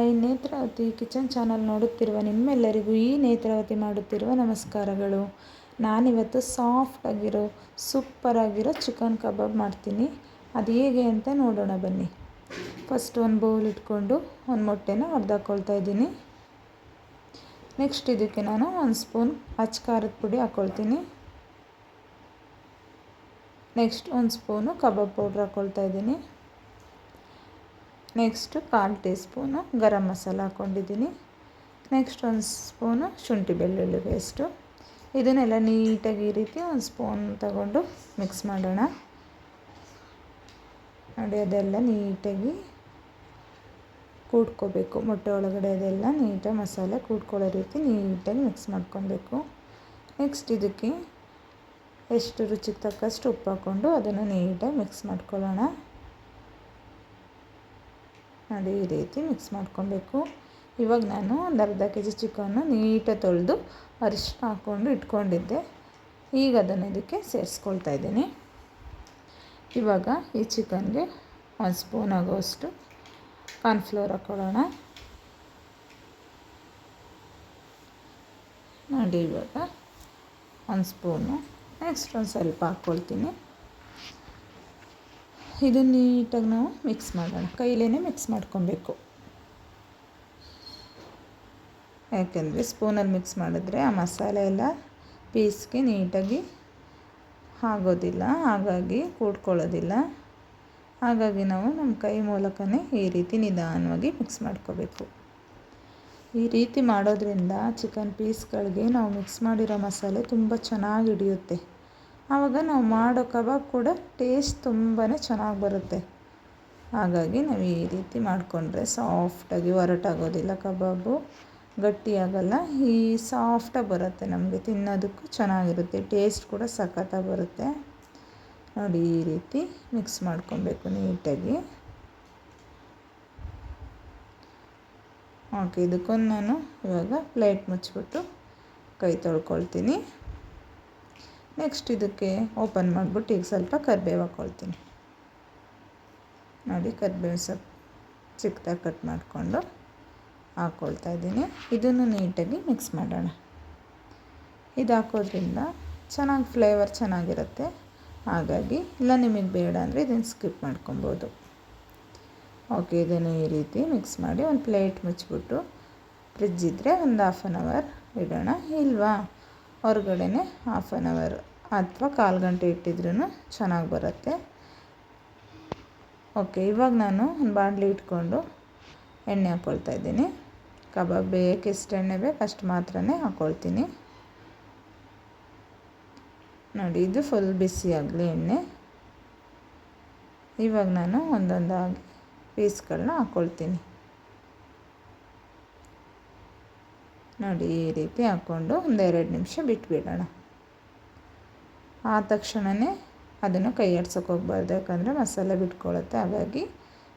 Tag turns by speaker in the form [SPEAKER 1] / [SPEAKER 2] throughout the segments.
[SPEAKER 1] Hi Netravati kitchen channel ನೋಡುತ್ತಿರುವ ನಿಮ್ಮೆಲ್ಲರಿಗೂ ಈ ನೇತ್ರಾವತಿ ಮಾಡುತ್ತಿರುವ ನಮಸ್ಕಾರಗಳು. ನಾನಿವತ್ತು ಸಾಫ್ಟಾಗಿರೋ ಸೂಪರಾಗಿರೋ ಚಿಕನ್ ಕಬಾಬ್ ಮಾಡ್ತೀನಿ. ಅದು ಹೇಗೆ ಅಂತ ನೋಡೋಣ ಬನ್ನಿ. ಫಸ್ಟ್ ಒಂದು ಬೌಲ್ ಇಟ್ಕೊಂಡು ಒಂದು ಮೊಟ್ಟೆನ ಹೊಡೆದಾಕೊಳ್ತಾ ಇದ್ದೀನಿ. ನೆಕ್ಸ್ಟ್ ಇದಕ್ಕೆ ನಾನು ಒಂದು ಸ್ಪೂನ್ ಅಚ್ಚ ಖಾರದ ಪುಡಿ ಹಾಕ್ಕೊಳ್ತೀನಿ ನೆಕ್ಸ್ಟ್ ಒಂದು ಸ್ಪೂನು ಕಬಾಬ್ ಪೌಡ್ರ್ ಹಾಕ್ಕೊಳ್ತಾ ಇದ್ದೀನಿ. ನೆಕ್ಸ್ಟು ಕಾಲು ಟೀ ಸ್ಪೂನು ಗರಂ ಮಸಾಲ ಹಾಕ್ಕೊಂಡಿದ್ದೀನಿ. ನೆಕ್ಸ್ಟ್ ಒಂದು ಸ್ಪೂನು ಶುಂಠಿ ಬೆಳ್ಳುಳ್ಳಿ ಪೇಸ್ಟು ಇದನ್ನೆಲ್ಲ ನೀಟಾಗಿ ಈ ರೀತಿ ಒಂದು ಸ್ಪೂನ್ ತಗೊಂಡು ಮಿಕ್ಸ್ ಮಾಡೋಣ. ನೋಡಿ, ಅದೆಲ್ಲ ನೀಟಾಗಿ ಕೂಡ್ಕೋಬೇಕು. ಮೊಟ್ಟೆ ಒಳಗಡೆ ಅದೆಲ್ಲ ನೀಟಾಗಿ ಮಸಾಲೆ ಕೂಡ್ಕೊಳ್ಳೋ ರೀತಿ ನೀಟಾಗಿ ಮಿಕ್ಸ್ ಮಾಡ್ಕೊಬೇಕು. ನೆಕ್ಸ್ಟ್ ಇದಕ್ಕೆ ಎಷ್ಟು ರುಚಿಗೆ ತಕ್ಕಷ್ಟು ಉಪ್ಪು ಹಾಕ್ಕೊಂಡು ಅದನ್ನು ನೀಟಾಗಿ ಮಿಕ್ಸ್ ಮಾಡ್ಕೊಳ್ಳೋಣ. ಈ ರೀತಿ ಮಿಕ್ಸ್ ಮಾಡ್ಕೊಬೇಕು. ಇವಾಗ ನಾನು ಒಂದು ಅರ್ಧ ಕೆ ಜಿ ಚಿಕನ್ನು ನೀಟಾಗಿ ತೊಳೆದು ಅರಿಶಿನ ಹಾಕ್ಕೊಂಡು ಇಟ್ಕೊಂಡಿದ್ದೆ. ಈಗ ಅದನ್ನು ಇದಕ್ಕೆ ಸೇರಿಸ್ಕೊಳ್ತಾ ಇದ್ದೀನಿ. ಇವಾಗ ಈ ಚಿಕನ್ಗೆ ಒಂದು ಸ್ಪೂನ್ ಆಗೋಷ್ಟು ಕಾರ್ನ್ಫ್ಲೋರ್ ಹಾಕ್ಕೊಳ್ಳೋಣ ನೋಡಿ ಇವಾಗ ಒಂದು ಸ್ಪೂನು ನೆಕ್ಸ್ಟ್ ಒಂದು ಸ್ವಲ್ಪ ಹಾಕ್ಕೊಳ್ತೀನಿ. ಇದು ನೀಟಾಗಿ ನಾವು ಮಿಕ್ಸ್ ಮಾಡೋಣ. ಕೈಲೇ ಮಿಕ್ಸ್ ಮಾಡ್ಕೊಬೇಕು. ಯಾಕೆಂದರೆ ಸ್ಪೂನಲ್ಲಿ ಮಿಕ್ಸ್ ಮಾಡಿದ್ರೆ ಆ ಮಸಾಲೆ ಎಲ್ಲ ಪೀಸ್ಗೆ ನೀಟಾಗಿ ಆಗೋದಿಲ್ಲ, ಹಾಗಾಗಿ ಕೂಡ್ಕೊಳ್ಳೋದಿಲ್ಲ. ಹಾಗಾಗಿ ನಾವು ನಮ್ಮ ಕೈ ಮೂಲಕನೇ ಈ ರೀತಿ ನಿಧಾನವಾಗಿ ಮಿಕ್ಸ್ ಮಾಡ್ಕೋಬೇಕು. ಈ ರೀತಿ ಮಾಡೋದ್ರಿಂದ ಚಿಕನ್ ಪೀಸ್ಗಳಿಗೆ ನಾವು ಮಿಕ್ಸ್ ಮಾಡಿರೋ ಮಸಾಲೆ ತುಂಬ ಚೆನ್ನಾಗಿ ಹಿಡಿಯುತ್ತೆ. ಆವಾಗ ನಾವು ಮಾಡೋ ಕಬಾಬ್ ಕೂಡ ಟೇಸ್ಟ್ ತುಂಬಾ ಚೆನ್ನಾಗಿ ಬರುತ್ತೆ. ಹಾಗಾಗಿ ನಾವು ಈ ರೀತಿ ಮಾಡಿಕೊಂಡ್ರೆ ಸಾಫ್ಟಾಗಿ ಒರಟಾಗೋದಿಲ್ಲ ಕಬಾಬು. ಗಟ್ಟಿಯಾಗಲ್ಲ, ಈ ಸಾಫ್ಟಾಗಿ ಬರುತ್ತೆ ನಮಗೆ, ತಿನ್ನೋದಕ್ಕೂ ಚೆನ್ನಾಗಿರುತ್ತೆ ಟೇಸ್ಟ್ ಕೂಡ ಸಖತ್ತಾಗಿ ಬರುತ್ತೆ. ನೋಡಿ ಈ ರೀತಿ ಮಿಕ್ಸ್ ಮಾಡ್ಕೊಬೇಕು ನೀಟಾಗಿ. ಓಕೆ ಇದಕ್ಕೊಂದು ನಾನು ಇವಾಗ ಪ್ಲೇಟ್ ಮುಚ್ಚಿಬಿಟ್ಟು ಕೈ ತೊಳ್ಕೊಳ್ತೀನಿ. ನೆಕ್ಸ್ಟ್ ಇದಕ್ಕೆ ಓಪನ್ ಮಾಡಿಬಿಟ್ಟು ಈಗ ಸ್ವಲ್ಪ ಕರಿಬೇವು ಹಾಕ್ಕೊಳ್ತೀನಿ ನೋಡಿ ಕರಿಬೇವು ಸೊಪ್ಪು ಚಿಕ್ಕದಾಗಿ ಕಟ್ ಮಾಡಿಕೊಂಡು ಹಾಕ್ಕೊಳ್ತಾ ಇದ್ದೀನಿ. ಇದನ್ನು ನೀಟಾಗಿ ಮಿಕ್ಸ್ ಮಾಡೋಣ. ಇದು ಹಾಕೋದ್ರಿಂದ ಚೆನ್ನಾಗಿ ಫ್ಲೇವರ್ ಚೆನ್ನಾಗಿರುತ್ತೆ. ಹಾಗಾಗಿ ಇಲ್ಲ ನಿಮಗೆ ಬೇಡ ಅಂದರೆ ಇದನ್ನು ಸ್ಕಿಪ್ ಮಾಡ್ಕೊಬೋದು. ಓಕೆ ಇದನ್ನು ಈ ರೀತಿ ಮಿಕ್ಸ್ ಮಾಡಿ ಒಂದು ಪ್ಲೇಟ್ ಮುಚ್ಚಿಬಿಟ್ಟು ಫ್ರಿಜ್ ಇದ್ದರೆ ಒಂದು ಹಾಫ್ ಆನ್ ಅವರ್ ಇಡೋಣ. ಇಲ್ವಾ? ಹೊರಗಡೆನೆ ಹಾಫ್ ಆನ್ ಅವರ್ ಅಥವಾ ಕಾಲು ಗಂಟೆ ಇಟ್ಟಿದ್ರೂ ಚೆನ್ನಾಗಿ ಬರುತ್ತೆ. ಓಕೆ, ಇವಾಗ ನಾನು ಒಂದು ಬಾಣಲಿ ಇಟ್ಕೊಂಡು ಎಣ್ಣೆ ಹಾಕ್ಕೊಳ್ತಾ ಇದ್ದೀನಿ. ಕಬಾಬ್ ಬೇಕೆಷ್ಟು ಎಣ್ಣೆ ಬೇಕು ಅಷ್ಟು ಮಾತ್ರ ಹಾಕ್ಕೊಳ್ತೀನಿ ನೋಡಿ, ಇದು ಫುಲ್ ಬಿಸಿ ಆಗಲಿ ಎಣ್ಣೆ. ಇವಾಗ ನಾನು ಒಂದೊಂದಾಗಿ ಪೀಸ್ಗಳನ್ನ ಹಾಕ್ಕೊಳ್ತೀನಿ ನೋಡಿ, ಈ ರೀತಿ ಹಾಕ್ಕೊಂಡು ಒಂದೆರಡು ನಿಮಿಷ ಬಿಟ್ಬಿಡೋಣ. ಆದ ತಕ್ಷಣವೇ ಅದನ್ನು ಕೈ ಆಡ್ಸೋಕೆ ಹೋಗ್ಬಾರ್ದು. ಯಾಕಂದರೆ ಮಸಾಲೆ ಬಿಟ್ಕೊಳ್ಳುತ್ತೆ ಹಾಗಾಗಿ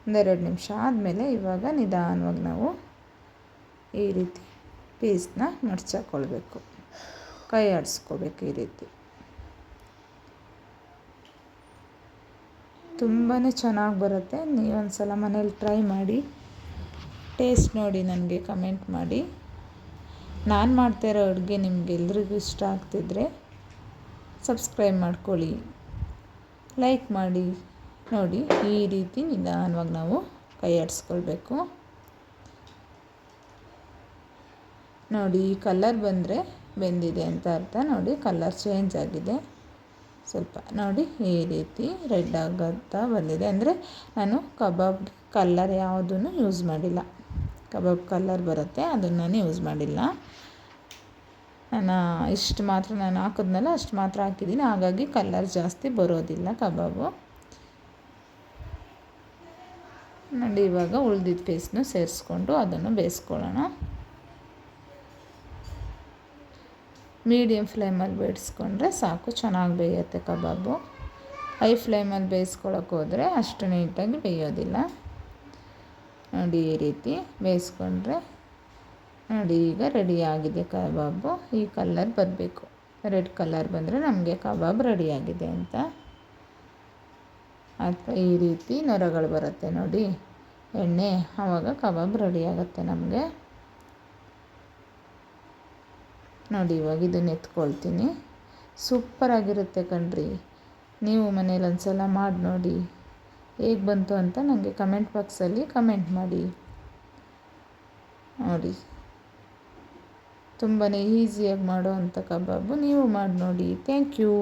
[SPEAKER 1] ಒಂದೆರಡು ನಿಮಿಷ ಆದಮೇಲೆ ಇವಾಗ ನಿಧಾನವಾಗಿ ನಾವು ಈ ರೀತಿ ಪೀಸ್ನ ಮಡ್ಚಾಕೊಳ್ಬೇಕು ಕೈ ಆಡಿಸ್ಕೋಬೇಕು ಈ ರೀತಿ. ತುಂಬಾ ಚೆನ್ನಾಗಿ ಬರುತ್ತೆ. ನೀವೊಂದು ಸಲ ಮನೇಲಿ ಟ್ರೈ ಮಾಡಿ ಟೇಸ್ಟ್ ನೋಡಿ ನನಗೆ ಕಮೆಂಟ್ ಮಾಡಿ. ನಾನು ಮಾಡ್ತಾಯಿರೋ ಅಡುಗೆ ನಿಮಗೆಲ್ರಿಗೂ ಇಷ್ಟ ಆಗ್ತಿದ್ರೆ ಸಬ್ಸ್ಕ್ರೈಬ್ ಮಾಡ್ಕೊಳ್ಳಿ. ಲೈಕ್ ಮಾಡಿ. ನೋಡಿ, ಈ ರೀತಿ ನಿಧಾನವಾಗಿ ನಾವು ಕೈ ಆಡಿಸ್ಕೊಳ್ಬೇಕು. ನೋಡಿ, ಈ ಕಲರ್ ಬಂದರೆ ಬೆಂದಿದೆ ಅಂತ ಅರ್ಥ. ನೋಡಿ, ಕಲರ್ ಚೇಂಜ್ ಆಗಿದೆ. ಸ್ವಲ್ಪ ನೋಡಿ, ಈ ರೀತಿ ರೆಡ್ ಆಗುತ್ತಾ ಬಂದಿದೆ. ಅಂದರೆ ನಾನು ಕಬಾಬ್ ಕಲ್ಲರ್ ಯಾವುದನ್ನು ಯೂಸ್ ಮಾಡಿಲ್ಲ. ಕಬಾಬ್ ಕಲ್ಲರ್ ಬರುತ್ತೆ, ಅದನ್ನು ನಾನು ಯೂಸ್ ಮಾಡಿಲ್ಲ. ನಾನು ಇಷ್ಟು ಮಾತ್ರ ನಾನು ಹಾಕಿದ್ನಲ್ಲ ಅಷ್ಟು ಮಾತ್ರ ಹಾಕಿದ್ದೀನಿ. ಹಾಗಾಗಿ ಕಲರ್ ಜಾಸ್ತಿ ಬರೋದಿಲ್ಲ ಕಬಾಬು. ನೋಡಿ, ಇವಾಗ ಉಳ್ದಿದ್ದ ಪೇಸ್ಟ್ನು ಸೇರಿಸ್ಕೊಂಡು ಅದನ್ನು ಬೇಯಿಸ್ಕೊಳ್ಳೋಣ. ಮೀಡಿಯಮ್ ಫ್ಲೇಮಲ್ಲಿ ಬೇಯಿಸ್ಕೊಂಡ್ರೆ ಸಾಕು, ಚೆನ್ನಾಗಿ ಬೇಯುತ್ತೆ ಕಬಾಬು. ಹೈ ಫ್ಲೇಮಲ್ಲಿ ಬೇಯಿಸ್ಕೊಳಕ್ಕೆ ಹೋದರೆ ಅಷ್ಟು ನೀಟಾಗಿ ಬೇಯೋದಿಲ್ಲ. ನೋಡಿ, ಈ ರೀತಿ ಬೇಯಿಸ್ಕೊಂಡ್ರೆ ನೋಡಿ, ಈಗ ರೆಡಿಯಾಗಿದೆ ಕಬಾಬು. ಈ ಕಲ್ಲರ್ ಬರಬೇಕು. ರೆಡ್ ಕಲ್ಲರ್ ಬಂದರೆ ನಮಗೆ ಕಬಾಬ್ ರೆಡಿಯಾಗಿದೆ ಅಂತ. ಅಥವಾ ಈ ರೀತಿ ನೊರಗಳು ಬರುತ್ತೆ ನೋಡಿ. ಎಣ್ಣೆ ಆವಾಗ ಕಬಾಬ್ ರೆಡಿ ಆಗುತ್ತೆ ನಮಗೆ. ನೋಡಿ, ಇವಾಗ ಇದನ್ನ ಎತ್ಕೊಳ್ತೀನಿ. ಸೂಪರಾಗಿರುತ್ತೆ ಕಣ್ರಿ. ನೀವು ಮನೇಲಿ ಒಂದು ಸಲ ಮಾಡಿ ನೋಡಿ. ಹೇಗೆ ಬಂತು ಅಂತ ನನಗೆ ಕಮೆಂಟ್ ಬಾಕ್ಸಲ್ಲಿ ಕಮೆಂಟ್ ಮಾಡಿ. ನೋಡಿ. ತುಂಬಾ ಈಸಿಯಾಗಿ ಮಾಡೋ ಅಂಥ ಕಬಾಬು ನೀವು ಮಾಡಿ ನೋಡಿ ಥ್ಯಾಂಕ್ ಯು